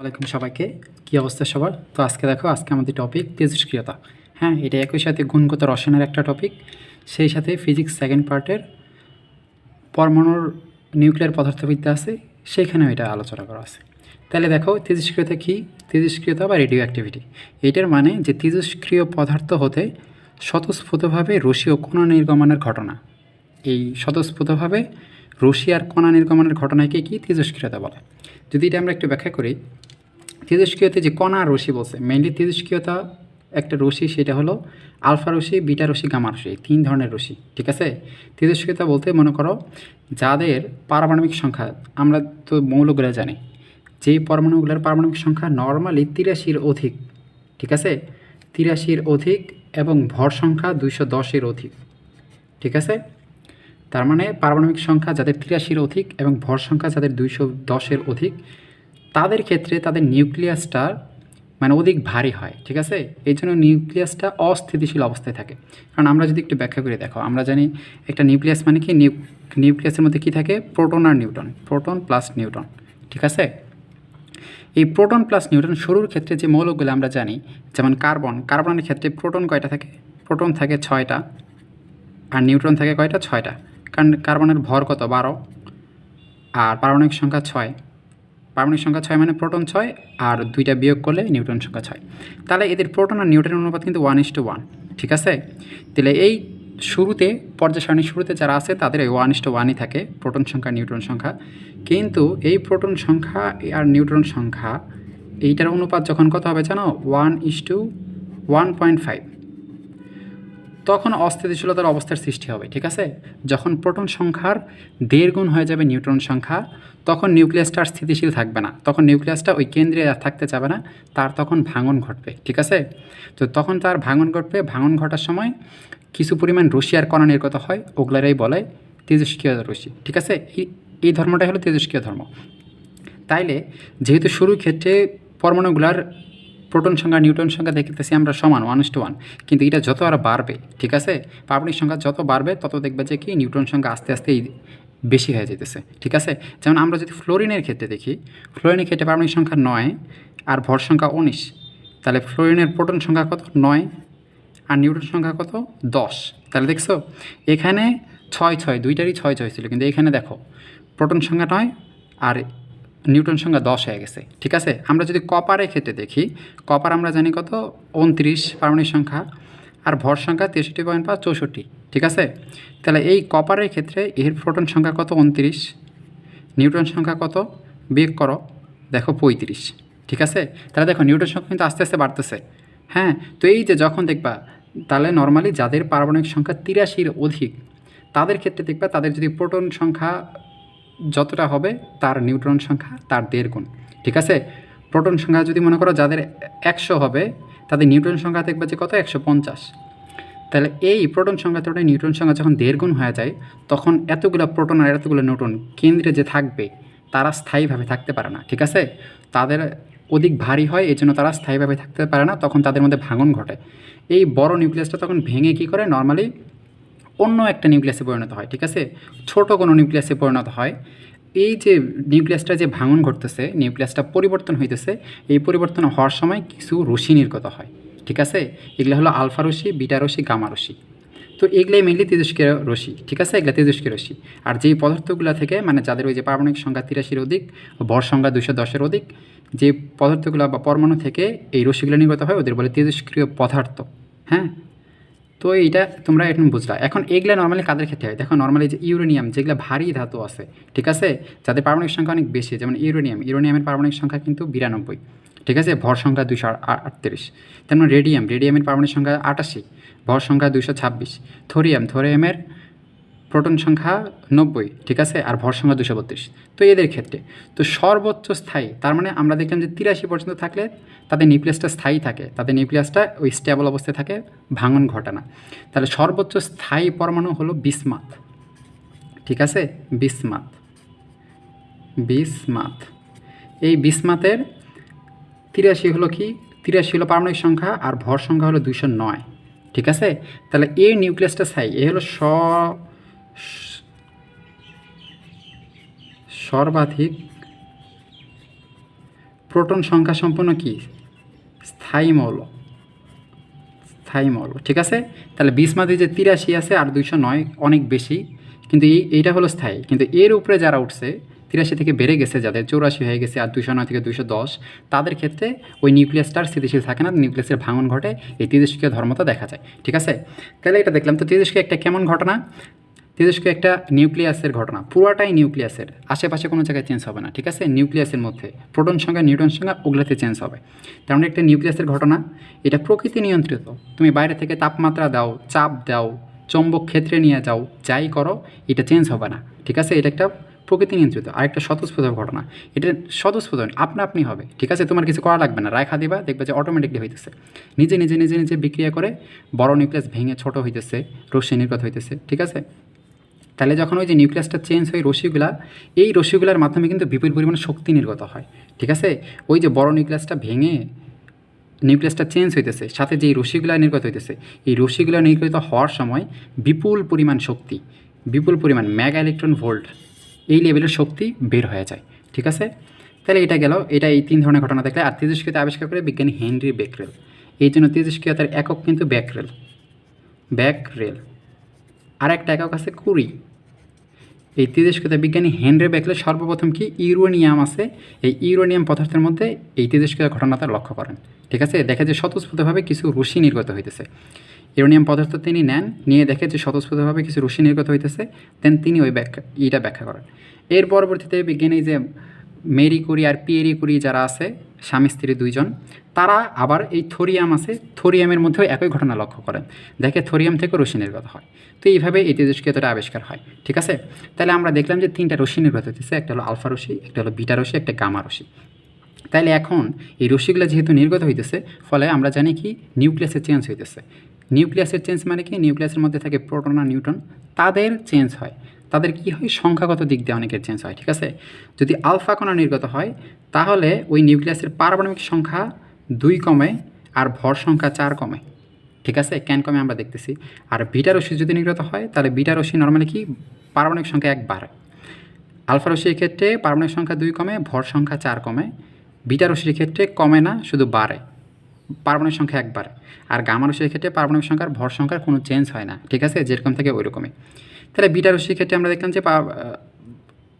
ওয়ালাইকুম সবাইকে। কি অবস্থা সবার? তো আজকে দেখো, আজকে আমাদের টপিক তেজস্ক্রিয়তা হ্যাঁ এটা একই সাথে গুণগত রসায়নের একটা টপিক সেই সাথে ফিজিক্স সেকেন্ড পার্টের পরমাণুর নিউক্লিয়ার পদার্থবিদ্যা আছে সেইখানেও এটা আলোচনা করা আছে। তাহলে দেখো তেজস্ক্রিয়তা কী? তেজস্ক্রিয়তা বা রেডিও অ্যাক্টিভিটি এটার মানে যে তেজস্ক্রিয় পদার্থ হতে স্বতঃস্ফূর্তভাবে রশি ও কণা নির্গমনের ঘটনা। এই স্বতঃস্ফূর্তভাবে রশি আর কণা নির্গমনের ঘটনাকে কি তেজস্ক্রিয়তা বলে? যদি এটা আমরা একটু ব্যাখ্যা করি তেজস্ক্রিয়তে যে কণা রশি বলছে মেইনলি তেজস্ক্রিয়তা একটা রশি সেটা হলো আলফা রশি বিটা রশি গামা রশি তিন ধরনের রশি ঠিক আছে? তেজস্ক্রিয়তা বলতে মনে করো যাদের পারমাণবিক সংখ্যা, আমরা তো মৌলগুলো জানি, যেই পরমাণুগুলোর পারমাণবিক সংখ্যা নর্মালি তিরাশির অধিক, ঠিক আছে? তিরাশির অধিক এবং ভর সংখ্যা দুইশো দশের অধিক, ঠিক আছে? তার মানে পারমাণবিক সংখ্যা যাদের তিরাশির অধিক এবং ভর সংখ্যা যাদের দুইশো দশের অধিক, তাদের ক্ষেত্রে তাদের নিউক্লিয়াসটা মানে অধিক ভারী হয়, ঠিক আছে? এই জন্য নিউক্লিয়াসটা অস্থিতিশীল অবস্থায় থাকে। কারণ আমরা যদি একটু ব্যাখ্যা করে দেখো, আমরা জানি একটা নিউক্লিয়াস মানে কি? নিউ নিউক্লিয়াসের মধ্যে কী থাকে? প্রোটন আর নিউটন, প্রোটন প্লাস নিউটন, ঠিক আছে? এই প্রোটন প্লাস নিউটন শুরুর ক্ষেত্রে যে মৌলগুলো আমরা জানি, যেমন কার্বন, কার্বনের ক্ষেত্রে প্রোটন কয়টা থাকে? প্রোটন থাকে ছয়টা, আর নিউট্রন থাকে কয়টা? ছয়টা। কার্বনের ভর কত? বারো। আর পারমাণবিক সংখ্যা ছয়। পারমাণবিক সংখ্যা ছয় মানে প্রোটন ছয়, আর দুইটা বিয়োগ করলে নিউট্রন সংখ্যা ছয়। তাহলে এদের প্রোটন আর নিউট্রন অনুপাত কিন্তু ওয়ান ইস টু ওয়ান ঠিক আছে? তাহলে এই শুরুতে, পর্যায় সারণীর শুরুতে যারা আছে, তাদের এই ওয়ান ইস টু ওয়ানই থাকে, প্রোটন সংখ্যা, নিউট্রন সংখ্যা। কিন্তু এই প্রোটন সংখ্যা আর নিউট্রন সংখ্যা, এইটার অনুপাত যখন কত হবে জানো? One is to one point five তখন অস্থিতিশীলতার অবস্থার সৃষ্টি হবে, ঠিক আছে? যখন প্রোটন সংখ্যার দেড় গুণ হয়ে যাবে নিউট্রন সংখ্যা, তখন নিউক্লিয়াসটা আর স্থিতিশীল থাকবে না। তখন নিউক্লিয়াসটা ওই কেন্দ্রে থাকতে যাবে না, তার তখন ভাঙন ঘটবে, ঠিক আছে? তো তখন তার ভাঙন ঘটবে। ভাঙন ঘটার সময় কিছু পরিমাণ রশি আর কণা নির্গত হয়, ওগুলারাই বলে তেজস্ক্রিয় রশি ঠিক আছে? এই ধর্মটাই হলো তেজস্ক্রিয় ধর্ম। তাইলে যেহেতু শুরুর ক্ষেত্রে পরমাণুগুলার প্রোটন সংখ্যা নিউটন সংখ্যা দেখতেছি আমরা সমান ওয়ান টু ওয়ান কিন্তু এটা যত আর বাড়বে, ঠিক আছে? পাবলিক সংখ্যা যত বাড়বে, তত দেখবে যে কি নিউটন সংখ্যা আস্তে আস্তে বেশি হয়ে যেতেছে ঠিক আছে? যেমন আমরা যদি ফ্লোরিনের ক্ষেত্রে দেখি, ফ্লোরিনের ক্ষেত্রে পারমাণবিক সংখ্যা নয় আর ভর সংখ্যা উনিশ, তাহলে ফ্লোরিনের প্রোটন সংখ্যা কত? নয় আর নিউটন সংখ্যা কত? দশ। তাহলে দেখছ, এখানে ছয় ছয়, দুইটারই ছয় ছয় ছিল, কিন্তু এখানে দেখো, প্রোটন সংখ্যা নয় আর নিউটন সংখ্যা দশ হয়ে গেছে, ঠিক আছে? আমরা যদি কপারের ক্ষেত্রে দেখি, কপার আমরা জানি কত? উনত্রিশ পারমাণবিক সংখ্যা, আর ভর সংখ্যা তেষট্টি পয়েন্ট পাঁচ চৌষট্টি, ঠিক আছে? তাহলে এই কপারের ক্ষেত্রে এর প্রোটন সংখ্যা কত? উনত্রিশ নিউটন সংখ্যা কত? বিয়োগ করো, দেখো পঁয়ত্রিশ, ঠিক আছে? তাহলে দেখো নিউটন সংখ্যা কিন্তু আস্তে আস্তে বাড়তেছে। হ্যাঁ তো এই যে যখন দেখবা, তাহলে নর্মালি যাদের পারমাণবিক সংখ্যা তিরাশির অধিক, তাদের ক্ষেত্রে দেখবা তাদের যদি প্রোটন সংখ্যা যতটা হবে, তার নিউট্রন সংখ্যা তার দেড় গুণ। ঠিক আছে? প্রোটন সংখ্যা যদি মনে করো যাদের একশো হবে, তাদের নিউট্রন সংখ্যা দেখবে যে কত? একশো পঞ্চাশ। তাহলে এই প্রোটন সংখ্যা তুলনায় নিউট্রন সংখ্যা যখন দেড় গুণ হয়ে যায়, তখন এতগুলো প্রোটন আর এতগুলো নিউট্রন কেন্দ্রে যে থাকবে, তারা স্থায়ীভাবে থাকতে পারে না। ঠিক আছে? তাদের অধিক ভারী হয়, এই জন্য তারা স্থায়ীভাবে থাকতে পারে না, তখন তাদের মধ্যে ভাঙন ঘটে। এই বড় নিউক্লিয়াসটা তখন ভেঙে কী করে? নর্মালি অন্য একটা নিউক্লিয়াসে পরিণত হয়, ঠিক আছে? ছোট কোনো নিউক্লিয়াসে পরিণত হয়। এই যে নিউক্লিয়াসটা যে ভাঙন ঘটতেছে, নিউক্লিয়াসটা পরিবর্তন হইতেছে, এই পরিবর্তন হওয়ার সময় কিছু রশি নির্গত হয়, ঠিক আছে? এগুলো হলো আলফা রশি বিটা রশি গামা রশি তো এগুলাই মেনলি তেজস্ক্রিয় রশি ঠিক আছে? এগুলো তেজস্ক্রিয় রশ্মি। আর যেই পদার্থগুলো থেকে মানে যাদের ওই যে পারমাণবিক সংখ্যা তিরাশির অধিক ভর সংখ্যা দুশো দশের অধিক, যে পদার্থগুলো বা পরমাণু থেকে এই রশ্মিগুলো নির্গত হয়, ওদের বলে তেজস্ক্রিয় পদার্থ হ্যাঁ? তো এইটা তোমরা এখন বুঝলা। এখন এগুলো নর্মালি কাদের ক্ষেত্রে হয়? দেখো নর্মালি যে ইউরেনিয়াম যেগুলো ভারী ধাতু আছে, ঠিক আছে? যাদের পারমাণবিক সংখ্যা অনেক বেশি, যেমন ইউরেনিয়াম, ইউরেনিয়ামের পারমাণবিক সংখ্যা কিন্তু বিরানব্বই, ঠিক আছে? ভর সংখ্যা দুশো আটত্রিশ। তেমন রেডিয়াম রেডিয়ামের পারমাণবিক সংখ্যা আটাশি, ভর সংখ্যা দুশো ছাব্বিশ। থোরিয়াম থোরিয়ামের প্রোটন সংখ্যা নব্বই, ঠিক আছে? আর ভর সংখ্যা দুশো বত্রিশ। তো এদের ক্ষেত্রে, তো সর্বোচ্চ স্থায়ী, তার মানে আমরা দেখলাম যে তিরাশি পর্যন্ত থাকলে তাদের নিউক্লিয়াসটা স্থায়ী থাকে, তাদের নিউক্লিয়াসটা ওই স্টেবল অবস্থায় থাকে, ভাঙন ঘটে না। তাহলে সর্বোচ্চ স্থায়ী পরমাণু হলো বিসমাত, ঠিক আছে? বিসমাত বিসমাত। এই বিসমাতের তিরাশি হলো কি? তিরাশি হলো পারমাণবিক সংখ্যা, আর ভর সংখ্যা হলো দুশো নয়, ঠিক আছে? তাহলে এর নিউক্লিয়াসটা স্থায়ী, এ হলো স সর্বাধিক প্রোটন সংখ্যা সম্পন্ন কি? স্থায়ী মৌল। স্থায়ী মৌল, ঠিক আছে? তাহলে বিসমাতে যে তিরাশি আছে আর দুইশো নয়, অনেক বেশি। কিন্তু এই, এইটা হলো স্থায়ী। কিন্তু এর উপরে যারা উঠছে, তিরাশি থেকে বেড়ে গেছে যাদের, চৌরাশি হয়ে গেছে আর দুশো নয় থেকে দুশো দশ, তাদের ক্ষেত্রে ওই নিউক্লিয়াসটার স্থিতিশীল থাকে না, নিউক্লিয়াসের ভাঙন ঘটে, এই তেজস্ক্রিয় ধর্মতা দেখা যায়, ঠিক আছে? তাহলে এটা দেখলাম, তো তেজস্ক্রিয় একটা কেমন ঘটনা? তেজস্ক্রিয় একটা নিউক্লিয়াসের ঘটনা, পুরোটাই নিউক্লিয়াসের, আশেপাশে কোনো জায়গায় চেঞ্জ হবে না, ঠিক আছে? নিউক্লিয়াসের মধ্যে, প্রোটন সংখ্যা নিউটন সংখ্যা ওগুলোতে চেঞ্জ হবে। তার মানে একটা নিউক্লিয়াসের ঘটনা, এটা প্রকৃতি নিয়ন্ত্রিত। তুমি বাইরে থেকে তাপমাত্রা দাও, চাপ দাও, চৌম্বক ক্ষেত্রে নিয়ে যাও, যাই করো, এটা চেঞ্জ হবে না, ঠিক আছে? এটা একটা প্রকৃতি নিয়ন্ত্রিত আর একটা স্বতঃস্ফূর্ত ঘটনা। এটা স্বতঃস্ফূর্ত আপনা আপনি হবে, ঠিক আছে? তোমার কিছু করা লাগবে না রাখা দিবা, দেখবে যে অটোমেটিকলি হইতেছে। নিজে নিজে নিজে নিজে বিক্রিয়া করে বড় নিউক্লিয়াস ভেঙে ছোট হইতেছে, রশ্মি নির্গত হইতেছে, ঠিক আছে? তাহলে যখন ওই যে নিউক্লিয়াসটা চেঞ্জ হয় রশিগুলা এই রশ্মিগুলার মাধ্যমে কিন্তু বিপুল পরিমাণে শক্তি নির্গত হয়, ঠিক আছে? ওই যে বড় নিউক্লিয়াসটা ভেঙে নিউক্লিয়াসটা চেঞ্জ হইতেছে, সাথে যে রশ্মিগুলা নির্গত হইতেছে, এই রশিগুলা নির্গত হওয়ার সময় বিপুল পরিমাণ শক্তি, বিপুল পরিমাণ ম্যাগা ইলেকট্রন ভোল্ট এই লেভেলের শক্তি বের হয়ে যায়, ঠিক আছে? তাহলে এটা গেল, এটা এই তিন ধরনের ঘটনা দেখলে। আর তেজস্ক্রিয়তা আবিষ্কার করে বিজ্ঞানী হেনরি বেকরেল। এই জন্য তেজস্ক্রিয়তার একক কিন্তু ব্যাকরেল ব্যাকরেল। আর একটা একক আছে কুড়ি এই তেজস্ক্রিয়তা বিজ্ঞানী হেনরি বেকলে সর্বপ্রথম কি ইউরোনিয়াম আছে? এই ইউরোনিয়াম পদার্থের মধ্যে এই তেজস্ক্রিয় ঘটনাটা লক্ষ্য করেন। ঠিক আছে? দেখে যে স্বতঃস্ফূর্তভাবে কিছু রশ্মি নির্গত হইতেছে। ইউরোনিয়াম পদার্থ তিনি নেন, নিয়ে দেখে যে স্বতঃস্ফূর্তভাবে কিছু রশ্মি নির্গত হইতেছে, দেন তিনি ওই ব্যাখ্যা, ইটা ব্যাখ্যা করেন। এর পরবর্তীতে বিজ্ঞানী যে মেরি কুরি আর পিয়েরি কুরি যারা আছে স্বামী, স্ত্রী দুইজন, তারা আবার এই থোরিয়াম আছে, থোরিয়ামের মধ্যেও একই ঘটনা লক্ষ্য করেন। দেখে থোরিয়াম থেকে রশ্মি নির্গত হয়। তো এইভাবে এই তেজস্ক্রিয়তাটা আবিষ্কার হয়, ঠিক আছে? তাহলে আমরা দেখলাম যে তিনটা রশ্মি নির্গত হতেছে একটা হলো আলফা রশ্মি, একটা হলো বিটা রশ্মি, একটা গামা রশ্মি। তাইলে এখন এই রশ্মিগুলো যেহেতু নির্গত হইতেছে, ফলে আমরা জানি কি? নিউক্লিয়াসের চেঞ্জ হইতেছে। নিউক্লিয়াসের চেঞ্জ মানে কি? নিউক্লিয়াসের মধ্যে থাকে প্রোটন আর নিউটন তাদের চেঞ্জ হয়। তাদের কি হয়? সংখ্যাগত দিক দিয়ে অনেকের চেঞ্জ হয়, ঠিক আছে? যদি আলফা কণা নির্গত হয়, তাহলে ওই নিউক্লিয়াসের পারমাণবিক সংখ্যা দুই কমে আর ভর সংখ্যা চার কমে, ঠিক আছে? ক্যান কমে আমরা দেখতেছি। আর বিটা রশ্মি যদি নির্গত হয়, তাহলে বিটা রশ্মি নর্মালি কি? পারমাণবিক সংখ্যা এক বাড়ে আলফা রশ্মির ক্ষেত্রে পারমাণবিক সংখ্যা দুই কমে, ভর সংখ্যা চার কমে, বিটা রশ্মির ক্ষেত্রে কমে না, শুধু বাড়ে। পারমাণবিক সংখ্যা এক বাড়ে আর গামা রশ্মির ক্ষেত্রে পারমাণবিক সংখ্যার ভর সংখ্যার কোনো চেঞ্জ হয় না, ঠিক আছে? যেরকম থাকে ওই রকমই তাহলে বিটা রশ্মির ক্ষেত্রে আমরা দেখলাম যে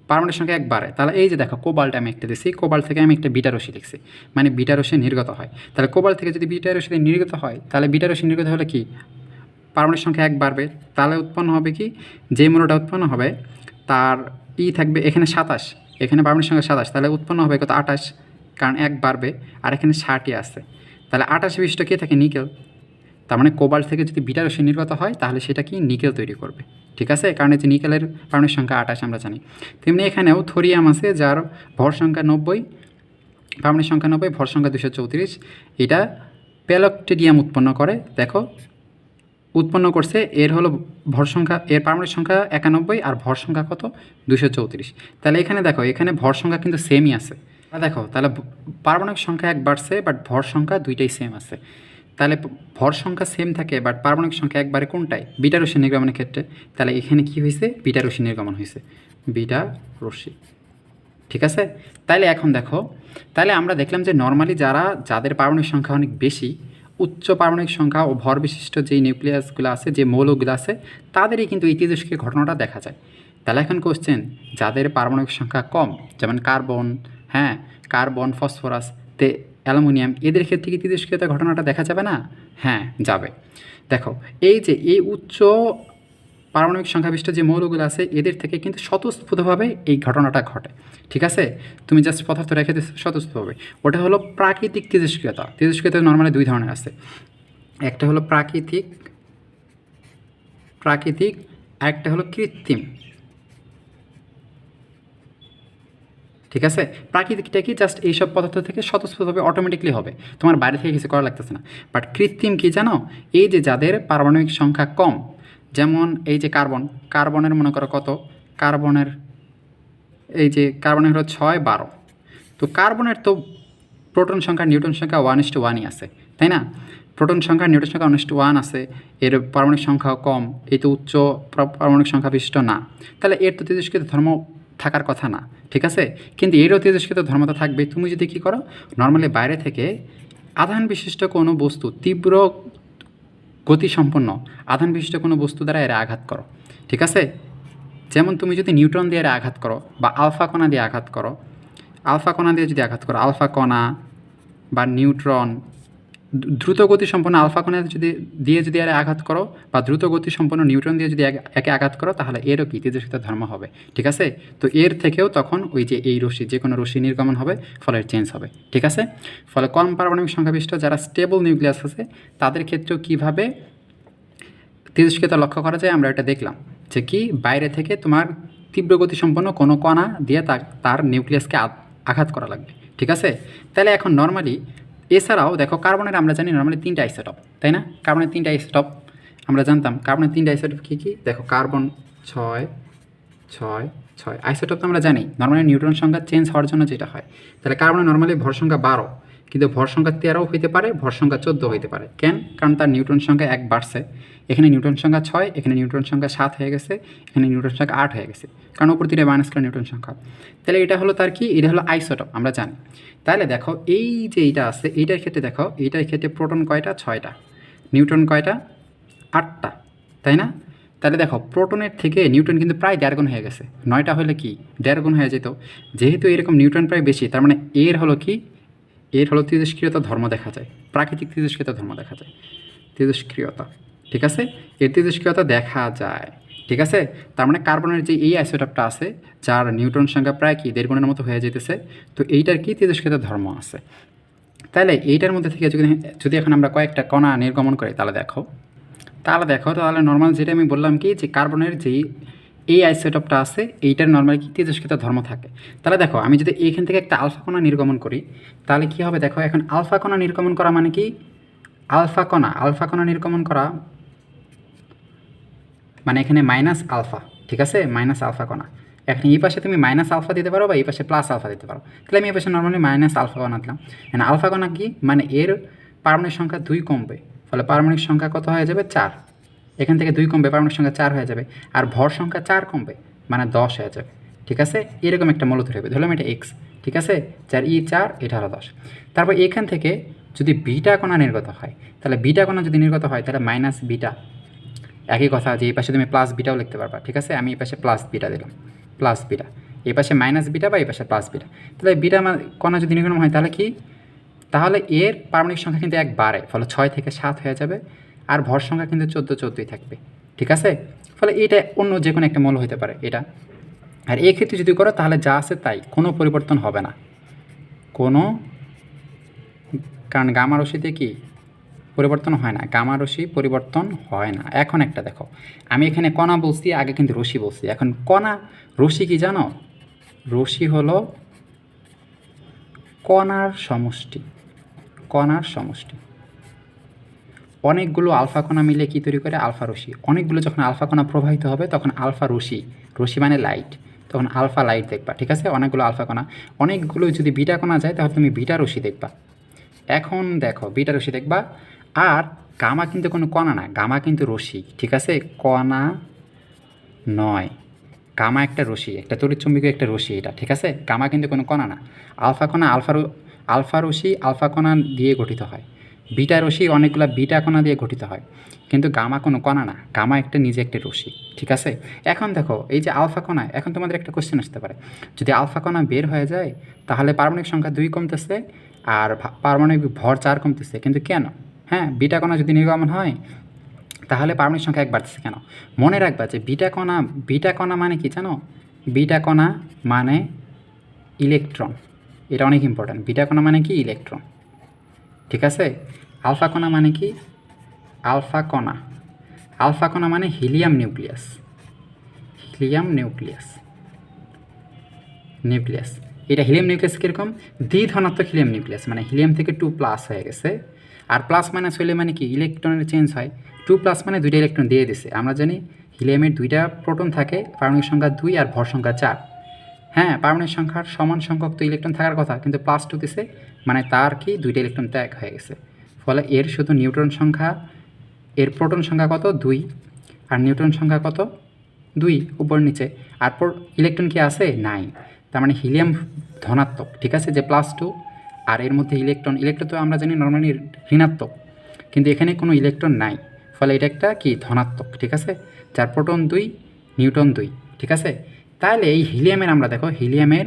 পারমাণবিক সংখ্যা এক বাড়ে তাহলে এই যে দেখো, কোবাল্ট আমি একটা দিচ্ছি কোবাল্ট থেকে আমি একটা বিটা রশ্মি লিখছি। মানে বিটা রশ্মি নির্গত হয়। তাহলে কোবাল্ট থেকে যদি বিটা রশ্মি নির্গত হয়, তাহলে বিটা নির্গত হলে কি? পারমাণবিক সংখ্যা এক বাড়বে। তাহলে উৎপন্ন হবে কি? যে মূলটা উৎপন্ন হবে, তার ই থাকবে এখানে সাতাশ। এখানে পারমাণবিক সংখ্যা সাতাশ। তাহলে উৎপন্ন হবে কত? আঠাশ। কারণ এক বাড়বে। আর এখানে ষাটই আছে। তাহলে আঠাশ বিশটা কে থাকে? নিকেল। তার মানে কোবাল্ট থেকে যদি বিটা রশ্মি নির্গত হয়, তাহলে সেটা কি? নিকেল তৈরি করবে। ঠিক আছে? কারণ যে নিকেলের পারমাণবিক সংখ্যা আঠাশ আমরা জানি। তেমনি এখানেও থোরিয়াম আছে, যার ভর সংখ্যা নব্বই, পারমাণবিক সংখ্যা নব্বই, ভর সংখ্যা দুশো চৌত্রিশ। এটা প্যালকটেডিয়াম উৎপন্ন করে, দেখো। উৎপন্ন করছে, এর হলো ভর সংখ্যা, এর পারমাণবিক সংখ্যা একানব্বই আর ভর সংখ্যা কত? দুশো চৌত্রিশ। তাহলে এখানে দেখো, এখানে ভর সংখ্যা কিন্তু সেমই আছে। দেখো, তাহলে পারমাণবিক সংখ্যা এক বাড়ছে বাট ভর সংখ্যা দুইটাই সেম আছে। তাহলে ভর সংখ্যা সেম থাকে বাট পারমাণবিক সংখ্যা একবারে কোনটায়? বিটা রশ্মি নির্গমনের ক্ষেত্রে। তাহলে এখানে কি হয়েছে? বিটা রশ্মি নির্গমন হয়েছে। বিটা রশ্মি। ঠিক আছে? তাইলে এখন দেখো, তাহলে আমরা দেখলাম যে নর্মালি যারা, যাদের পারমাণবিক সংখ্যা অনেক বেশি, উচ্চ পারমাণবিক সংখ্যা ও ভর বিশিষ্ট যে নিউক্লিয়াসগুলো আছে, যে মৌলগুলো আছে, তাদেরই কিন্তু এই ঘটনাটা দেখা যায়। তাহলে এখন কোশ্চেন যাদের পারমাণবিক সংখ্যা কম, যেমন কার্বন হ্যাঁ কার্বন ফসফরাস তে অ্যালুমিনিয়াম, এদের ক্ষেত্রে কি তেজস্ক্রিয়তা ঘটনাটা দেখা যাবে না? হ্যাঁ যাবে। দেখো, এই যে এই উচ্চ পারমাণবিক সংখ্যাবিষ্ট যে মৌলগুলো আছে, এদের থেকে কিন্তু স্বতঃস্ফূর্তভাবে এই ঘটনাটা ঘটে। ঠিক আছে? তুমি জাস্ট পদার্থ রেখে দিচ্ছ ওটা হলো প্রাকৃতিক তেজস্ক্রিয়তা তেজস্ক্রিয়তা নর্মালি দুই ধরনের আছে। একটা হলো প্রাকৃতিক প্রাকৃতিক, আর একটা হলো কৃত্রিম। ঠিক আছে? প্রাকৃতিকটা কি? জাস্ট এইসব পদার্থ থেকে স্বতঃস্ফূর্তভাবে অটোমেটিকলি হবে। তোমার বাইরে থেকে কিছু করা লাগতেছে না। বাট কৃত্রিম কি জানো? এই যে যাদের পারমাণবিক সংখ্যা কম, যেমন এই যে কার্বন, কার্বনের মনে করো কত? কার্বনের, এই যে কার্বনের হলো ছয় বারো। তো কার্বনের তো প্রোটন সংখ্যা নিউটন সংখ্যা ওয়ান ইস টু ওয়ানই আছে, তাই না? প্রোটন সংখ্যা নিউটন সংখ্যা ওয়ান টু ওয়ান আছে, এর পারমাণবিক সংখ্যা কম, এই তো উচ্চ প্র- পারমাণবিক সংখ্যা বিশিষ্ট না। তাহলে এর তো তেজস্ক্রিয় ধর্ম থাকার কথা না, ঠিক আছে? কিন্তু এরও তেজস্ক্রিয়তা ধর্মতা থাকবে তুমি যদি কী করো? নর্মালি বাইরে থেকে আধান বিশিষ্ট কোনো বস্তু তীব্র গতিসম্পন্ন আধান বিশিষ্ট কোনো বস্তু দ্বারা এর আঘাত করো, ঠিক আছে? যেমন তুমি যদি নিউট্রন দিয়ে এর আঘাত করো বা আলফা কণা দিয়ে আঘাত করো, আলফা কণা দিয়ে যদি আঘাত করো, আলফা কণা বা নিউট্রন দ্রুত গতি সম্পন্ন আলফা কণা যদি, দিয়ে যদি এর আঘাত করো বা দ্রুত গতি সম্পন্ন নিউট্রন দিয়ে যদি এক- আঘাত করো, তাহলে এরও কি তেজস্ক্রিয়তা ধর্ম হবে। ঠিক আছে? তো এর থেকেও তখন ওই যে এই রশ্মি যে কোনো রশ্মি নির্গমন হবে, ফলের চেঞ্জ হবে। ঠিক আছে? ফলে কম পারমাণবিক সংখ্যাবিষ্ট যারা স্টেবল নিউক্লিয়াস আছে, তাদের ক্ষেত্রেও কীভাবে তেজস্ক্রিয়তা লক্ষ্য করা যায়, আমরা এটা দেখলাম। যে কি? বাইরে থেকে তোমার তীব্র গতিসম্পন্ন কোনো কণা দিয়ে তার নিউক্লিয়াসকে আঘাত করা লাগবে। ঠিক আছে? তাহলে এখন নর্মালি এছাড়াও দেখো কার্বনের আমরা জানি নর্মালি তিনটা আইসোটপ তাই না? কার্বনের তিনটা আইসোটপ আমরা জানতাম। কার্বনের তিনটা আইসোটপ কী কী? দেখো কার্বন ছয় ছয় ছয়। আইসোটপ তো আমরা জানি। নর্মালি নিউট্রন সংখ্যা চেঞ্জ হওয়ার জন্য যেটা হয়। তাহলে কার্বনে নর্মালি ভর সংখ্যা বারো, কিন্তু ভর সংখ্যা তেরোও হইতে পারে, ভর সংখ্যা চোদ্দ হইতে পারে। কেন? কারণ তার নিউট্রন সংখ্যা এক বাড়ছে। এখানে নিউট্রন সংখ্যা ছয়, এখানে নিউট্রন সংখ্যা সাত হয়ে গেছে, এখানে নিউট্রন সংখ্যা আট হয়ে গেছে। কারণ ওপর দিকে মাইনাস করে নিউট্রন সংখ্যা। তাহলে এটা হলো তার কি? এটা হলো আইসোটপ আমরা জানি। তাহলে দেখো, এই যে এইটা আছে, এইটার ক্ষেত্রে দেখো, এইটার ক্ষেত্রে প্রোটন কয়টা? ছয়টা। নিউটন কয়টা? আটটা। তাই না? তাহলে দেখো প্রোটনের থেকে নিউটন কিন্তু প্রায় দেড় গুণ হয়ে গেছে। নয়টা হলে কি? দেড় গুণ হয়ে যেত। যেহেতু এরকম নিউটন প্রায় বেশি, তার মানে এর হলো কি? এর হলো তেজস্ক্রিয়তা ধর্ম দেখা যায়। প্রাকৃতিক তেজস্ক্রিয়তা ধর্ম দেখা যায়। তেজস্ক্রিয়তা ঠিক আছে? এর তেজস্ক্রিয়তা দেখা যায়। ঠিক আছে? তার মানে কার্বনের যে এই আইসোটপটা আছে, যার নিউটন সংখ্যা প্রায় কি দেড় গুণের মতো হয়ে যেতেছে তো এইটার কি তেজস্ক্রিয়তা ধর্ম আছে? তাহলে এইটার মধ্যে থেকে যদি যদি এখন আমরা কয়েকটা কণা নির্গমন করি, তাহলে দেখো তাহলে দেখো, তাহলে নর্মাল যেটা আমি বললাম কি, যে কার্বনের যেই এই আইসোটপটা আছে, এইটার নর্মাল কি তেজস্ক্রিয়তা ধর্ম থাকে? তাহলে দেখো, আমি যদি এইখান থেকে একটা আলফা কণা নির্গমন করি, তাহলে কি হবে? দেখো, এখন আলফা কণা নির্গমন করা মানে কি? আলফা কণা আলফা কণা নির্গমন করা মানে এখানে মাইনাস আলফা ঠিক আছে? মাইনাস আলফা কণা। এখন এই পাশে তুমি মাইনাস আলফা দিতে পারো বা এই পাশে প্লাস আলফা দিতে পারো। তাহলে আমি এই পাশে নর্মালি মাইনাস আলফা কণা দিলাম। মানে আলফা কণা কি? মানে এর পারমাণবিক সংখ্যা দুই কমবে। ফলে পারমাণবিক সংখ্যা কত হয়ে যাবে? চার। এখান থেকে দুই কমবে, পারমাণবিক সংখ্যা চার হয়ে যাবে। আর ভর সংখ্যা চার কমবে মানে দশ হয়ে যাবে। ঠিক আছে? এরকম একটা মূলত হবে। ধরলাম এটা এক্স ঠিক আছে? চার ই চার, এটা হলো দশ। তারপর এখান থেকে যদি বিটা কণা নির্গত হয়, তাহলে বিটা কণা যদি নির্গত হয়, তাহলে মাইনাস বিটা। একই কথা যে এই পাশে তুমি প্লাস বিটাও লিখতে পারবা, ঠিক আছে? আমি এই পাশে প্লাস বিটা দিলাম প্লাস বিটা এই পাশে মাইনাস বিটা বা এই পাশে প্লাস বিটা তাহলে বিটা কণা যদি নির্গমন হয় তাহলে কি? তাহলে এর পারমাণবিক সংখ্যা কিন্তু এক বাড়ে, ফলে ছয় থেকে সাত হয়ে যাবে, আর ভর সংখ্যা কিন্তু চোদ্দ, চোদ্দোই থাকবে, ঠিক আছে? ফলে এটা অন্য যে কোনো একটা মূল হতে পারে, এটা। আর এই ক্ষেত্রে যদি করো, তাহলে যা আছে তাই, কোনো পরিবর্তন হবে না। কোনো কারণ, গামা রশিতে কি? পরিবর্তন হয় না, গামা রশি পরিবর্তন হয় না। এখন একটা দেখো, আমি এখানে কণা বলছি, আগে কিন্তু রশি বলছি। এখন কণা রশি কি জানো? রশি হলো কণার সমষ্টি কণার সমষ্টি। অনেকগুলো আলফা কণা মিলে কি তৈরি করে? আলফা রশি অনেকগুলো যখন আলফা কণা প্রবাহিত হবে, তখন আলফা রশি রশি মানে লাইট। তখন আলফা লাইট দেখবা, ঠিক আছে? অনেকগুলো আলফা কণা। অনেকগুলো যদি বিটা কণা যায়, তাহলে তুমি বিটা রশি দেখবা। এখন দেখো, বিটা রশি দেখবা আর গামা কিন্তু কোনো কণা না, গামা কিন্তু রশি ঠিক আছে? কণা নয়, গামা একটা রশি একটা তড়িৎচুম্বকীয় একটা রশি এটা, ঠিক আছে? গামা কিন্তু কোনো কণা না। আলফা কণা, আলফা আলফা রশি আলফা কণা দিয়ে গঠিত হয়। বিটা রশি অনেকগুলো বিটা কণা দিয়ে গঠিত হয়। কিন্তু গামা কোনো কণা না, গামা একটা নিজে একটা রশি ঠিক আছে? এখন দেখো, এই যে আলফা কণা, এখন তোমাদের একটা কোশ্চেন আসতে পারে। যদি আলফা কণা বের হয়ে যায়, তাহলে পারমাণবিক সংখ্যা দুই কমতেছে আর পারমাণবিক ভর চার কমতেছে, কিন্তু কেন? হ্যাঁ বিটা কণা যদি নির্গমন হয়, তাহলে পারমাণবিক সংখ্যা এক বাড়তেছে কেন? মনে রাখবা যে বিটা কণা বিটা কণা মানে কি জানো? বিটা কণা মানে ইলেকট্রন। এটা অনেক ইম্পর্ট্যান্ট বিটা কণা মানে কি? ইলেকট্রন। ঠিক আছে? আলফা কণা মানে কি? আলফা কণা। আলফা কণা মানে helium nucleus. Helium nucleus. Nucleus. এটা হিলিয়াম নিউক্লিয়াস কীরকম? দ্বিধনাত্মক হিলিয়াম নিউক্লিয়াস। মানে হিলিয়াম থেকে টু প্লাস হয়ে গেছে। আর প্লাস মাইনাস হইলে মানে কি ইলেকট্রনের চেঞ্জ হয়। টু প্লাস মানে দুইটা ইলেকট্রন দিয়ে দিছে। আমরা জানি হিলিয়ামের দুইটা প্রোটন থাকে, পারমাণবিক সংখ্যা দুই আর ভর সংখ্যা চার। হ্যাঁ পারমাণবিক সংখ্যার সমান সংখ্যক তো ইলেকট্রন থাকার কথা, কিন্তু প্লাস টু দিছে মানে তার কি দুইটা ইলেকট্রন ত্যাগ হয়ে গেছে। ফলে এর শুধু নিউট্রন সংখ্যা, এর প্রোটন সংখ্যা কত? দুই। আর নিউট্রন সংখ্যা কত? দুই, উপর নিচে। আর ইলেকট্রন কি আছে? নাই তার মানে হিলিয়াম ধনাত্মক, ঠিক আছে? যে প্লাস টু আর এর মধ্যে ইলেকট্রন ইলেকট্রন তো আমরা জানি নর্মালি ঋণাত্মক, কিন্তু এখানে কোনো ইলেকট্রন নাই। ফলে এটা একটা কি? ধনাত্মক, ঠিক আছে? যার প্রোটন দুই, নিউটন দুই, ঠিক আছে? তাহলে এই হিলিয়ামের আমরা দেখো, হিলিয়ামের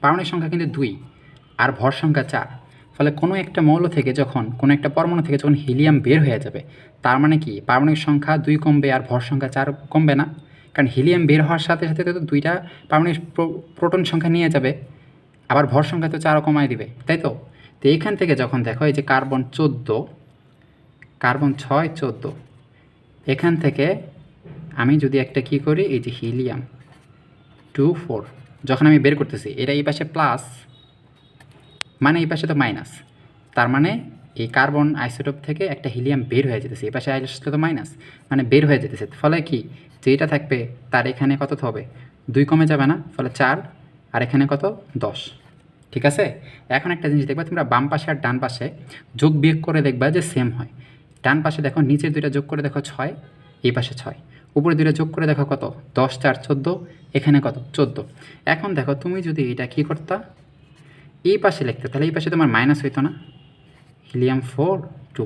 পারমাণবিক সংখ্যা কিন্তু দুই আর ভর সংখ্যা চার। ফলে কোনো একটা মৌল থেকে যখন, কোনো একটা পরমাণু থেকে যখন হিলিয়াম বের হয়ে যাবে, তার মানে কি? পারমাণবিক সংখ্যা দুই কমবে আর ভর সংখ্যা চার কমবে না। কারণ হিলিয়াম বের হওয়ার সাথে সাথে তো দুইটা পারমাণবিক প্রো- প্রোটন সংখ্যা নিয়ে যাবে। আবার ভর সংখ্যা তো চারও কমায় দিবে, তাই তো? তো এইখান থেকে যখন দেখো এই যে কার্বন চোদ্দ, কার্বন ছয় চোদ্দ, এখান থেকে আমি যদি একটা কি করি, এই যে হিলিয়াম, টু ফোর, যখন আমি বের করতেছি, এটা এই পাশে প্লাস মানে এই পাশে তো মাইনাস, তার মানে এই কার্বন আইসোটোপ থেকে একটা হিলিয়াম বের হয়ে যেতেছে, এই পাশে আসলে তো মাইনাস মানে বের হয়ে যেতেছে, ফলে কি? যেটা থাকবে, তার এখানে কত হবে? দুই কমে যাবে না, ফলে চার, আর এখানে কত? দশ। ঠিক আছে? এখন একটা জিনিস দেখবা, তোমরা বাম পাশে আর ডান পাশে যোগ বিয়োগ করে দেখবা যে সেম হয়। ডান পাশে দেখো, নিচের দুইটা যোগ করে দেখো ছয়, এই পাশে ছয়। উপরে দুইটা যোগ করে দেখো কত? দশ, চার, চোদ্দ, এখানে কত? চোদ্দ। এখন দেখো, তুমি যদি এটা কি করতা? এই পাশে লিখতে, তাহলে এই পাশে তোমার মাইনাস হইতো না। হিলিয়াম ফোর টু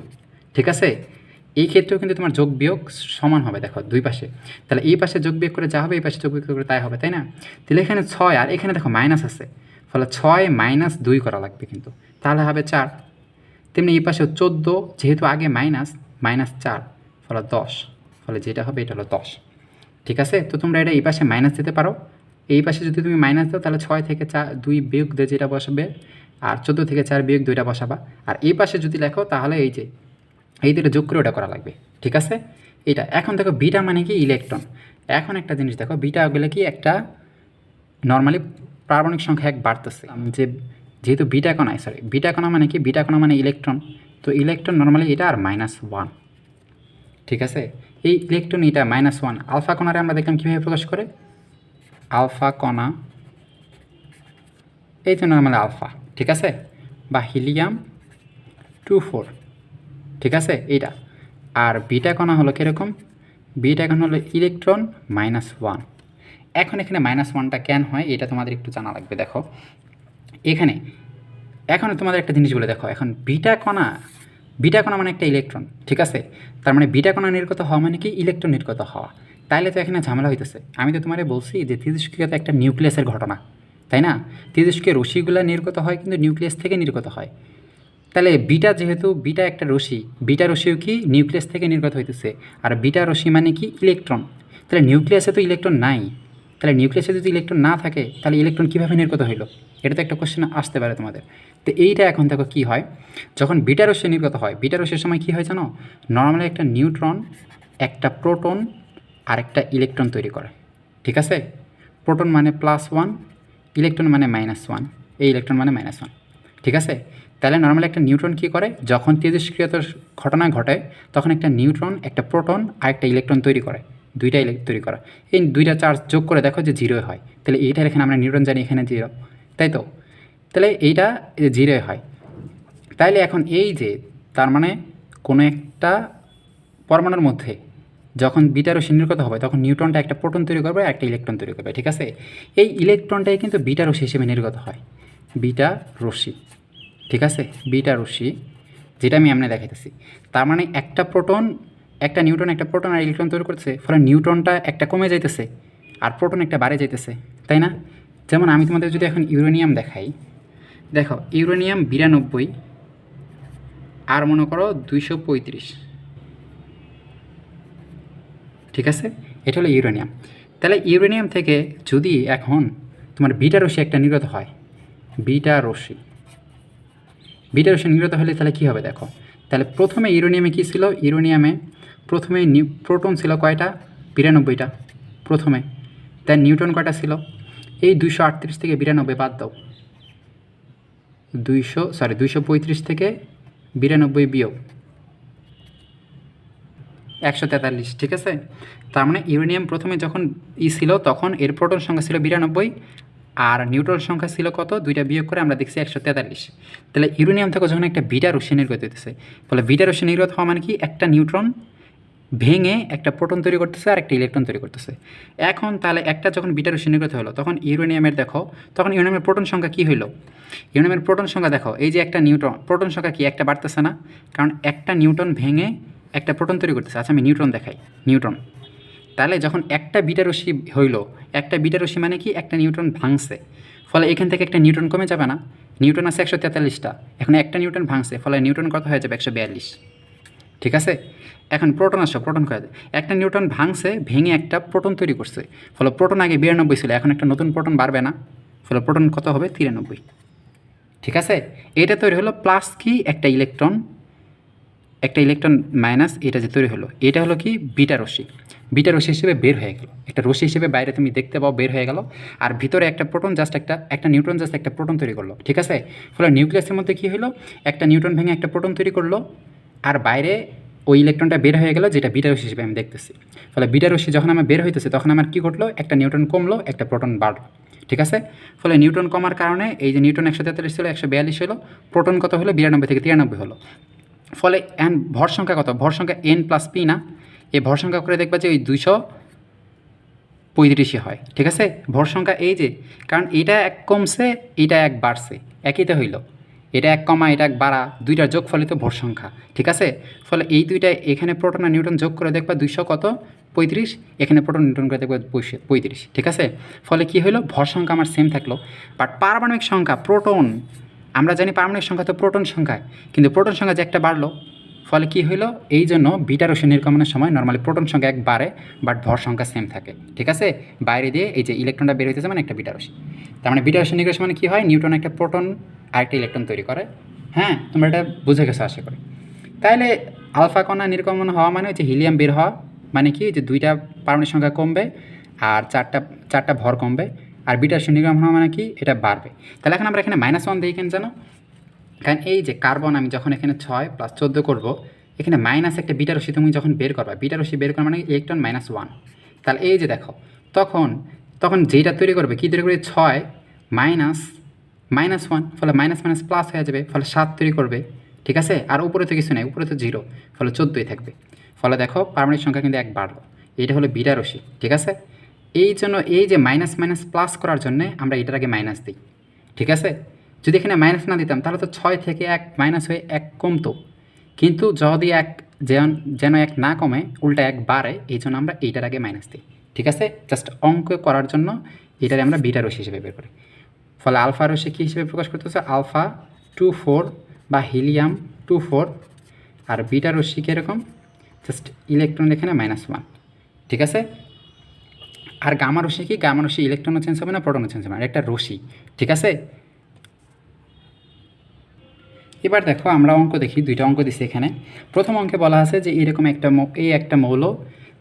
ঠিক আছে? এই ক্ষেত্রেও কিন্তু তোমার যোগ বিয়োগ সমান হবে, দেখো, দুই পাশে। তাহলে এই পাশে যোগ বিয়োগ করে যা হবে, এই পাশে যোগ বিয়োগ করে তাই হবে, তাই না? তাহলে এখানে ছয় আর এখানে দেখো মাইনাস আছে। ফলে ছয় মাইনাস দুই করা লাগবে কিন্তু। তাহলে হবে চার। তেমনি এই পাশে চোদ্দ, যেহেতু আগে মাইনাস মাইনাস চার, ফলে দশ। ফলে যেটা হবে এটা হলো দশ। ঠিক আছে? তো তোমরা এটা এই পাশে মাইনাস দিতে পারো। এই পাশে যদি তুমি মাইনাস দাও, তাহলে ছয় থেকে চার, দুই বিয়োগ দিয়ে যেটা বসাবে, আর চোদ্দ থেকে চার বিয়োগ দুইটা বসাবা। আর এই পাশে যদি লেখো, তাহলে এই যে, এই দুটো যোগ করে ওটা করা লাগবে। ঠিক আছে? এটা, এখন দেখো বিটা মানে কি? ইলেকট্রন। এখন একটা জিনিস দেখো, বিটা গেলে কি? একটা নর্মালি পারমাণবিক সংখ্যা এক বাড়তেছে। যে যেহেতু বিটা সরি বিটা কণা মানে কি? বিটা কণা মানে ইলেকট্রন। তো ইলেকট্রন নর্মালি এটা আর মাইনাস ওয়ান ঠিক আছে? এই ইলেকট্রন এটা মাইনাস ওয়ান আলফা কণারে আমরা দেখলাম কীভাবে প্রকাশ করে? আলফা কণা, এই তো নর্মালি আলফা। ঠিক আছে? বা হিলিয়াম টু ফোর। ঠিক আছে? এইটা। আর বিটা কণা হলো কীরকম? বিটা কণা হলো ইলেকট্রন মাইনাস ওয়ান এখন এখানে মাইনাস ওয়ানটা কেন হয়, এটা তোমাদের একটু জানা লাগবে, দেখো। এখানে, এখন তোমাদের একটা জিনিস বলে দেখো, এখন বিটা কণা বিটা কণা মানে একটা ইলেকট্রন ঠিক আছে? তার মানে বিটা কণা নির্গত হওয়া মানে কি? ইলেকট্রন নির্গত হওয়া। তাইলে তো এখানে ঝামেলা হইতেছে। আমি তো তোমারে বলছি যে তেজস্ক্রিয়তা একটা নিউক্লিয়াসের ঘটনা, তাই না? তেজস্ক্রিয় রশ্মিগুলো নির্গত হয় কিন্তু নিউক্লিয়াস থেকে নির্গত হয়। তাহলে বিটা যেহেতু, বিটা একটা রশি বিটা রশ্মিও কি? নিউক্লিয়াস থেকে নির্গত হইতেছে। আর বিটা রশি মানে কি? ইলেকট্রন তাহলে নিউক্লিয়াসে তো ইলেকট্রন নাই। তাহলে নিউক্লিয়াসে যদি ইলেকট্রন না থাকে, তাহলে ইলেকট্রন কীভাবে নির্গত হইল? এটা তো একটা কোশ্চেন আসতে পারে তোমাদের। তো এইটা এখন দেখো কী হয়? যখন বিটা রশ্মি নির্গত হয়, বিটা রশ্মির সময় কী হয় জানো? নর্মালি একটা নিউট্রন একটা প্রোটন আর একটা ইলেকট্রন তৈরি করে। ঠিক আছে? প্রোটন মানে প্লাস ওয়ান ইলেকট্রন মানে মাইনাস ওয়ান এই ইলেকট্রন মানে মাইনাস ওয়ান ঠিক আছে? তাহলে নর্মালি একটা নিউট্রন কী করে? যখন তেজস্ক্রিয়তার ঘটনা ঘটে, তখন একটা নিউট্রন একটা প্রোটন আর একটা ইলেকট্রন তৈরি করে। দুইটা ইলেকট্রন তৈরি করা। এই দুইটা চার্জ যোগ করে দেখো যে জিরো হয়। তাহলে এইটার এখানে আমরা নিউট্রন জানি এখানে জিরো তাই তো? তাহলে এইটা জিরো হয়। তাইলে এখন এই যে তার মানে কোনো একটা পরমাণুর মধ্যে যখন বিটা রশ্মি হবে, তখন নিউট্রনটা একটা প্রোটন তৈরি করবে একটা ইলেকট্রন তৈরি করবে, ঠিক আছে? এই ইলেকট্রনটাই কিন্তু বিটা রশ্মি হিসেবে নির্গত হয়। বিটা রশ্মি, ঠিক আছে? বিটা রশ্মি, যেটা আমি এমনি দেখাইতেছি। তার মানে একটা প্রোটন একটা নিউটন একটা প্রোটন আর ইলেকট্রন তৈরি করছে ফলে নিউটনটা একটা কমে যাইতেছে আর প্রোটন একটা বাড়ে যাইতেছে, তাই না? যেমন আমি তোমাদের যদি এখন ইউরেনিয়াম দেখাই, দেখো, ইউরেনিয়াম বিরানব্বই আর মনে করো দুইশো পঁয়ত্রিশ। ঠিক আছে? এটা হলো ইউরেনিয়াম। তাহলে ইউরেনিয়াম থেকে যদি এখন তোমার বিটা রশ্মি একটা নির্গত হয়, বিটা রশ্মি বিটা রশ্মি নির্গত হলে তাহলে কী হবে দেখো? তাহলে প্রথমে ইউরেনিয়ামে কী ছিল? ইউরেনিয়ামে প্রথমে নিউ, প্রোটন ছিল কয়টা? বিরানব্বইটা। প্রথমে। তাই নিউটন কয়টা ছিল? এই দুইশো আটত্রিশ থেকে বিরানব্বই বাদ দাও। দুইশো সরি দুইশো পঁয়ত্রিশ থেকে বিরানব্বই বিয়োগ। একশো তেতাল্লিশ, ঠিক আছে? তার মানে ইউরেনিয়াম প্রথমে যখন ই ছিল, তখন এর প্রোটন সংখ্যা ছিল বিরানব্বই আর নিউট্রন সংখ্যা ছিল কত? দুইটা বিয়োগ করে আমরা দেখছি একশো তেতাল্লিশ। তাহলে ইউরেনিয়াম থেকে যখন একটা বিটা রশ্মি নির্গত হইতেছে ফলে বিটা রশ্মি নির্গত হওয়া মানে কি? একটা নিউট্রন ভেঙে একটা প্রোটন তৈরি করতেছে আর একটা ইলেকট্রন তৈরি করতেছে। এখন তাহলে একটা যখন বিটা রশ্মি হলো, তখন ইউরেনিয়ামের দেখো, তখন ইউরেনিয়ামের প্রোটন সংখ্যা কী হইল? ইউরেনিয়ামের প্রোটন সংখ্যা দেখো, এই যে একটা নিউট্রন, প্রোটন সংখ্যা কি একটা বাড়তেছে না? কারণ একটা নিউটন ভেঙে একটা প্রোটন তৈরি করতেছে। আচ্ছা আমি নিউট্রন দেখাই, নিউট্রন। তাহলে যখন একটা বিটা রশ্মি হইল, একটা বিটা মানে কি? একটা নিউটন ভাঙছে। ফলে এখান থেকে একটা নিউটন কমে যাবে না। নিউটন আছে একশো তেতাল্লিশটা। এখন একটা নিউটন ভাঙছে, ফলে নিউটন কত হয়ে যাবে? একশো বিয়াল্লিশ। ঠিক আছে? এখন প্রোটন আসো, প্রোটন কয়ে যায় একটা নিউটন ভাঙছে, ভেঙে একটা প্রোটন তৈরি করছে। ফলে প্রোটন আগে বিরানব্বই ছিল, এখন একটা নতুন প্রোটন বাড়বে না। ফলে প্রোটন কত হবে? তিরানব্বই। ঠিক আছে? এটা তৈরি হলো প্লাস কি? একটা ইলেকট্রন। একটা ইলেকট্রন মাইনাস এটা যে তৈরি হলো এটা হলো কি? বিটা রশ্মি। বিটা রশ্মি হিসেবে বের হয়ে গেল। একটা রশ্মি হিসেবে বাইরে তুমি দেখতে পাও, বের হয়ে গেল। আর ভিতরে একটা প্রোটন জাস্ট একটা একটা নিউট্রন জাস্ট একটা প্রোটন তৈরি করল। ঠিক আছে? ফলে নিউক্লিয়াসের মধ্যে কী হলো একটা নিউট্রন ভেঙে একটা প্রোটন তৈরি করল। আর বাইরে ওই ইলেকট্রনটা বের হয়ে গেল যেটা বিটা রশ্মি হিসেবে আমি দেখতেছি। ফলে বিটা রশ্মি যখন আমার বের হইতেছে, তখন আমার কী ঘটলো? একটা নিউট্রন কমলো, একটা প্রোটন বাড়লো। ঠিক আছে? ফলে নিউটন কমার কারণে এই যে নিউটন একশো তেতাল্লিশ ছিল, একশো বিয়াল্লিশ হলো প্রোটন কত হলো বিরানব্বই থেকে তিরানব্বই হলো ফলে এন ভর সংখ্যা কত? ভর সংখ্যা এন প্লাস পি না? এই ভর সংখ্যা করে দেখবা যে ওই দুইশো পঁয়ত্রিশে হয়। ঠিক আছে? ভর সংখ্যা এই যে, কারণ এটা এক কমছে, এটা এক বাড়ছে। একইতে হইল। এটা এক কমা, এটা এক বাড়া দুইটার যোগ ফলিত ভর সংখ্যা, ঠিক আছে? ফলে এই দুইটা এখানে প্রোটন আর নিউটন যোগ করে দেখবা দুইশো কত? পঁয়ত্রিশ, এখানে প্রোটন নিউটন করে দেখবা পঁয়ত্রিশ, ঠিক আছে? ফলে কি হলো ভর সংখ্যা আমার সেম থাকল বাট পারমাণবিক সংখ্যা প্রোটন আমরা জানি পারমাণবিক সংখ্যা তো প্রোটন সংখ্যায়, কিন্তু প্রোটন সংখ্যা যে একটা বাড়লো ফলে কি হইল? এই জন্য বিটা রশ্মি নির্গমনের সময় নর্মালি প্রোটন সংখ্যা এক বাড়ে বাট ভর সংখ্যা সেম থাকে। ঠিক আছে? বাইরে দিয়ে এই যে ইলেকট্রনটা বের হইতেছে মানে একটা বিটা রশ্মি তার মানে বিটা রশ্মি নির্গমন মানে কী হয়? নিউটন একটা প্রোটন আর একটা ইলেকট্রন তৈরি করে। হ্যাঁ? তোমরা এটা বুঝে গেছো আশা করি। তাহলে আলফা কণা নির্গমন হওয়া মানে হচ্ছে হিলিয়াম বের হওয়া। মানে কি? যে দুইটা পারমাণবিক সংখ্যা কমবে আর চারটা চারটা ভর কমবে। আর বিটা নির্গমন হওয়া মানে কি? এটা বাড়বে। তাহলে এখন আমরা এখানে মাইনাস ওয়ান দিই কেন জানো? কারণ এই যে কার্বন আমি যখন এখানে ছয় প্লাস চোদ্দ করব, এখানে মাইনাস একটা বিটা রশি তুমি যখন বের করবা বিটা রশি বের করা মানে ইলেকট্রন মাইনাস ওয়ান তাহলে এই যে দেখো, তখন তখন যেটা তৈরি করবে, কী তৈরি করবে? ছয় মাইনাস মাইনাস ওয়ান ফলে মাইনাস মাইনাস প্লাস হয়ে যাবে, ফলে সাত তৈরি করবে, ঠিক আছে? আর উপরে তো কিছু নেই, উপরে তো জিরো ফলে চোদ্দোই থাকবে। ফলে দেখো, পারমাণবিক সংখ্যা কিন্তু এক বাড়লো। এটা হলো বিটা রশি ঠিক আছে? এই জন্য এই যে মাইনাস মাইনাস প্লাস করার জন্য আমরা এটার আগে মাইনাস দিই, ঠিক আছে? যদি এখানে মাইনাস না দিতাম, তাহলে তো ছয় থেকে এক মাইনাস হয়ে এক কমতো। কিন্তু যদি এক যেন যেন এক না কমে, উল্টা এক বাড়ে, এই জন্য আমরা এইটার আগে মাইনাস দিই। ঠিক আছে? জাস্ট অঙ্ক করার জন্য এটারে আমরা বিটা রশ্মি হিসেবে বের করি। ফলে আলফা রশ্মি কী হিসেবে প্রকাশ করতেছে? আলফা টু ফোর বা হিলিয়াম টু ফোর আর বিটা রশ্মি কীরকম জাস্ট ইলেকট্রন এখানে মাইনাস ওয়ান ঠিক আছে? আর গামা রশ্মি কি? গামা রশ্মি ইলেকট্রনও চেঞ্জ হবে না প্রোটনও চেঞ্জ হবে না একটা রশ্মি। ঠিক আছে? এবার দেখো, আমরা অঙ্ক দেখি, দুইটা অঙ্ক দিছি এখানে। প্রথম অঙ্কে বলা আছে যে এরকম একটা এই একটা মৌল,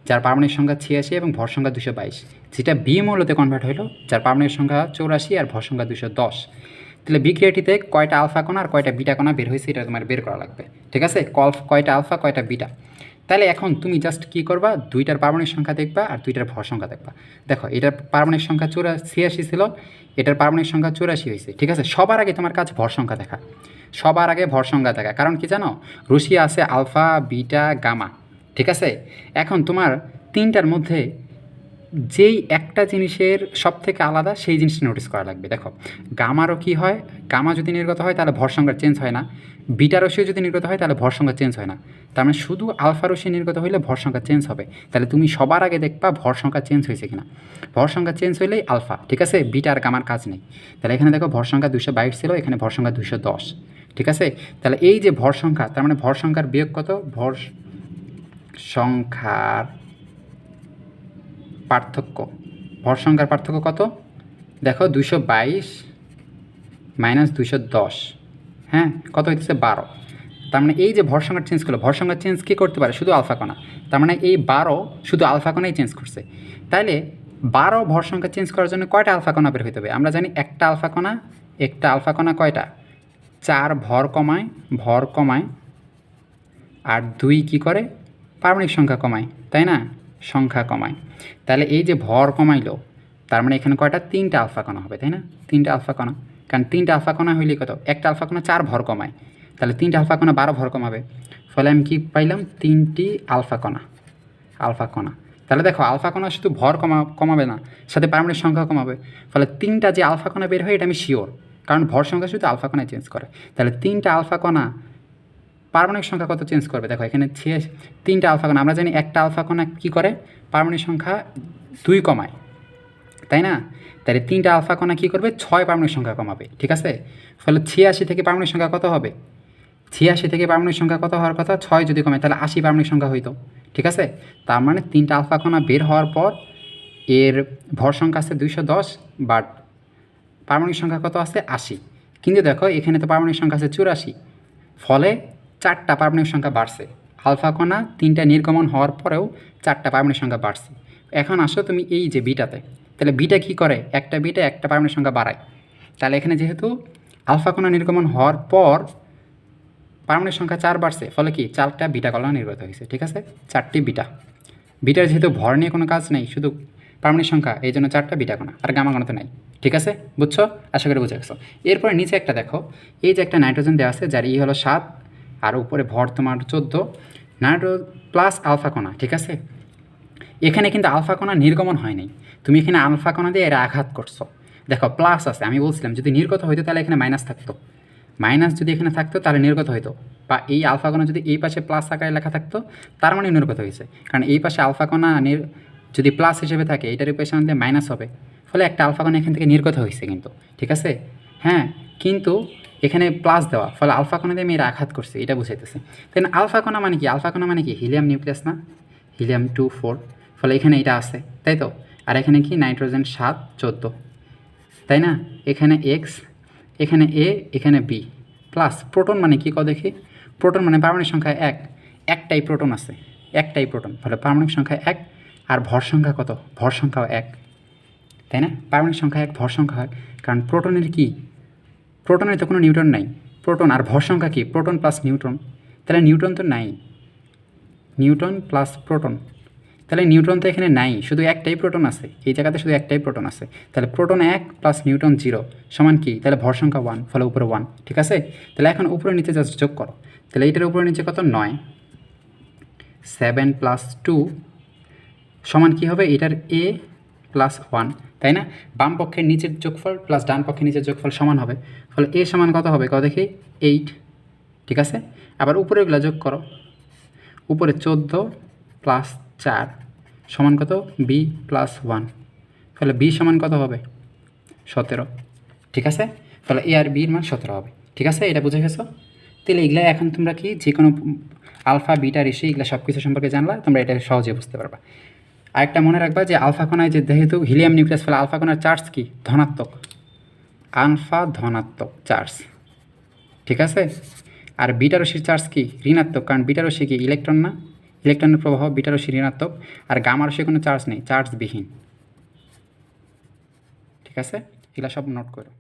যার পারমাণবিক সংখ্যা ছিয়াশি এবং ভর সংখ্যা দুশো বাইশ। যেটা বি মৌলতে কনভার্ট হলো যার পারমাণবিক সংখ্যা চৌরাশি আর ভর সংখ্যা দুশো দশ। তাহলে বিক্রিয়াটিতে কয়টা আলফা কণা আর কয়টা বিটা কণা বের হয়েছে, এটা তোমার বের করা লাগবে। ঠিক আছে? কল কয়টা আলফা, কয়টা বিটা? তাহলে এখন তুমি জাস্ট কী করবা? দুইটার পারমাণবিক সংখ্যা দেখবা আর দুইটার ভর সংখ্যা দেখবা। দেখো, এটার পারমাণবিক সংখ্যা চৌরা, ছিয়াশি ছিল, এটার পারমাণবিক সংখ্যা চৌরাশি হয়েছে। ঠিক আছে? সবার আগে তোমার কাজ ভর সংখ্যা দেখা। সবার আগে ভর সংখ্যা দেখা কারণ কি জানো? রুশিয়া আছে আলফা, বিটা, গামা। ঠিক আছে? এখন তোমার তিনটার মধ্যে যেই একটা জিনিসের সব থেকে আলাদা, সেই জিনিসটা নোটিস করা লাগবে। দেখো, গামারও কি হয়? গামা যদি নির্গত হয়, তাহলে ভর সংখ্যা চেঞ্জ হয় না। বিটা রশ্মিও যদি নির্গত হয়, তাহলে ভর সংখ্যা চেঞ্জ হয় না। তার মানে শুধু আলফা রশ্মি নির্গত হইলে ভর সংখ্যা চেঞ্জ হবে। তাহলে তুমি সবার আগে দেখবা ভর সংখ্যা চেঞ্জ হয়েছে কিনা। ভর সংখ্যা চেঞ্জ হইলেই আলফা। ঠিক আছে? বিটা আর গামার কাজ নেই। তাহলে এখানে দেখো ভর সংখ্যা দুশো বাইশ ছিল, এখানে ভর সংখ্যা দুশো দশ। ঠিক আছে? তাহলে এই যে ভর সংখ্যা, তার মানে ভর সংখ্যার বিয়োগ কত? ভর সংখ্যার পার্থক্য। ভর সংখ্যার পার্থক্য কত? দেখো দুশো বাইশ মাইনাস দুশো দশ হ্যাঁ? কত হইতেছে? বারো। তার মানে এই যে ভর সংখ্যা চেঞ্জ করল, ভর সংখ্যা চেঞ্জ কী করতে পারে? শুধু আলফা কণা। তার মানে এই বারো শুধু আলফা কণাই চেঞ্জ করছে। তাইলে বারো ভর সংখ্যা চেঞ্জ করার জন্য কয়টা আলফা কণা বের হইতে হবে? আমরা জানি একটা আলফা কণা, একটা আলফা কণা কয়টা? চার ভর কমায় ভর কমায়, আর দুই কি করে? পারমাণবিক সংখ্যা কমায়, তাই না? সংখ্যা কমায়। তাহলে এই যে ভর কমাইলো, তার মানে এখানে কয়টা? তিনটা আলফা কণা হবে, তাই না? তিনটা আলফা কণা। কারণ তিনটা আলফা কণা হইলে কত? একটা আলফা কণা চার ভর কমায়। তাহলে তিনটা আলফা কণা বারো ভর কমাবে। ফলে আমি কি পাইলাম? তিনটি আলফা কণা আলফা কণা। তাহলে দেখো, আলফা কণা শুধু ভর কমা, কমাবে না, সাথে পারমাণবিক সংখ্যা কমাবে। ফলে তিনটা যে আলফা কণা বের হয়, এটা আমি শিওর কারণ ভর সংখ্যা শুধু আলফা কণায় চেঞ্জ করে। তাহলে তিনটা আলফা কণা পারমাণবিক সংখ্যা কত চেঞ্জ করবে? দেখো, এখানে ছিয়াশি, তিনটা আলফা কণা। আমরা জানি একটা আলফা কণা কী করে? পারমাণবিক সংখ্যা দুই কমায়। তাই না? তাহলে তিনটা আলফা কণা কী করবে? ছয় পারমাণবিক সংখ্যা কমাবে। ঠিক আছে? ফলে ছিয়াশি থেকে পারমাণবিক সংখ্যা কত হবে? ছিয়াশি থেকে পারমাণবিক সংখ্যা কত হওয়ার কথা? ছয় যদি কমে তাহলে আশি পারমাণবিক সংখ্যা হইতো। ঠিক আছে? তার মানে তিনটা আলফা কণা বের হওয়ার পর এর ভর সংখ্যা আছে দুইশো দশ বাট পারমাণবিক সংখ্যা কত আছে? আশি। কিন্তু দেখো, এখানে তো পারমাণবিক সংখ্যা আছে চুরাশি। ফলে চারটা পারমাণবিক সংখ্যা বাড়ছে। আলফা কণা তিনটা নির্গমন হওয়ার পরেও চারটা পারমাণবিক সংখ্যা বাড়ছে। এখন আসো তুমি এই যে বিটাতে। তাহলে বিটা কি করে? একটা বিটা একটা পারমাণবিক সংখ্যা বাড়ায়। তাহলে এখানে যেহেতু আলফা কণা নির্গমন হওয়ার পর পারমাণবিক সংখ্যা চার বাড়ছে, ফলে কি? চারটা বিটা কণা নির্গত হয়েছে, ঠিক আছে? চারটি বিটা। বিটার যেহেতু ভর নিয়ে কোনো কাজ নেই, শুধু পারমাণবিক সংখ্যা, এই জন্য চারটা বিটা কণা আর গামা কণা তো নাই, ঠিক আছে? বুঝছ? আশা করি বুঝে গেছো। এরপরে নিচে একটা দেখো, এই যে একটা নাইট্রোজেন দেওয়া আছে, যার ই হলো সাত, আর উপরে ভর তোমার চোদ্দ, নাইট্রো প্লাস আলফা কণা, ঠিক আছে? এখানে কিন্তু আলফা কণা নির্গমন হয়নি তুমি এখানে আলফা কণা দিয়ে এরা আঘাত করছ। দেখো, প্লাস আছে, আমি বলছিলাম, যদি নির্গত হইতো তাহলে এখানে মাইনাস থাকতো। মাইনাস যদি এখানে থাকতো, তাহলে নির্গত হইতো। বা এই আলফা কণা যদি এই পাশে প্লাস আকারে লেখা থাকতো, তার মানে নির্গত হয়েছে। কারণ এই পাশে আলফা কণা নির যদি প্লাস হিসেবে থাকে, এটার পাশে আমাদের মাইনাস হবে। ফলে একটা আলফা কণা এখান থেকে নির্গত হয়েছে কিন্তু, ঠিক আছে? হ্যাঁ কিন্তু এখানে প্লাস দেওয়া, ফলে আলফা কণা দিয়ে আমি এর আঘাত করছি, এটা বুঝাইতেছে। দেন আলফা কণা মানে কি? আলফা কণা মানে কি? হিলিয়াম নিউক্লিয়াস না? হিলিয়াম টু ফোর ফলে এখানে এটা আছে, তাই তো? আর এখানে কি? নাইট্রোজেন সাত, চোদ্দ। তাই না? এখানে এক্স এখানে এ এখানে বি প্লাস প্রোটন মানে কি ক দেখি? প্রোটন মানে পারমাণবিক সংখ্যা এক। একটাই প্রোটন আছে, একটাই প্রোটন ফলে পারমাণবিক সংখ্যা এক আর ভর সংখ্যা কত? ভর সংখ্যাও এক। তাই না? পারমাণবিক সংখ্যা এক, ভর সংখ্যা এক। কারণ প্রোটনের কি? প্রোটনের তো কোনো নিউটন নাই। প্রোটন আর ভর সংখ্যা কি? প্রোটন প্লাস নিউটন তাহলে নিউটন তো নাই। Neutron plus proton. তাহলে নিউটন তো এখানে নাই। শুধু একটাই প্রোটন আছে। এই জায়গাতে শুধু একটাই প্রোটন আছে। তাহলে প্রোটন এক প্লাস নিউটন জিরো সমান কি? তাহলে ভর সংখ্যা ওয়ান, ফলে উপরে ওয়ান। ঠিক আছে? তাহলে এখন উপরে নিচে জাস্ট যোগ করো। তাহলে এইটার উপরে নিচে কত? নয়। সেভেন প্লাস টু সমান কি হবে? এটার এ প্লাস ওয়ান তাই না? বাম পক্ষের নিচের যোগফল প্লাস ডান পক্ষের নিচের যোগফল সমান হবে। ফলে এ সমান কত হবে? কত দেখি? এইট ঠিক আছে? আবার উপরেগুলো যোগ করো। উপরে চোদ্দ প্লাস চার সমান কত? বি প্লাস ওয়ান ফলে বি সমান কত হবে? সতেরো, ঠিক আছে? ফলে এ আর বির মান সতেরো হবে, ঠিক আছে? এটা বুঝে গেছো? তাহলে এগুলা এখন তোমরা কি? যে কোনো আলফা, বিটা, ঋষি, এগুলো সব কিছু সম্পর্কে জানলা, তোমরা এটা সহজে বুঝতে পারবা। আরেকটা মনে রাখবা যে আলফা কণায় যে যেহেতু হিলিয়াম নিউক্লিয়াস ফলে, আলফা কণার চার্জ কি? ধনাত্মক। আলফা ধনাত্মক চার্জ। ঠিক আছে? আর বিটা চার্জ কি? ঋণাত্মক। কারণ বিটা কি ইলেকট্রন না? ইলেকট্রনের প্রবাহ বিটা ঋণাত্মক। আর গামা রশ্মি কোনো চার্জ নেই, চার্জবিহীন। ঠিক আছে? এগুলো সব নোট করো।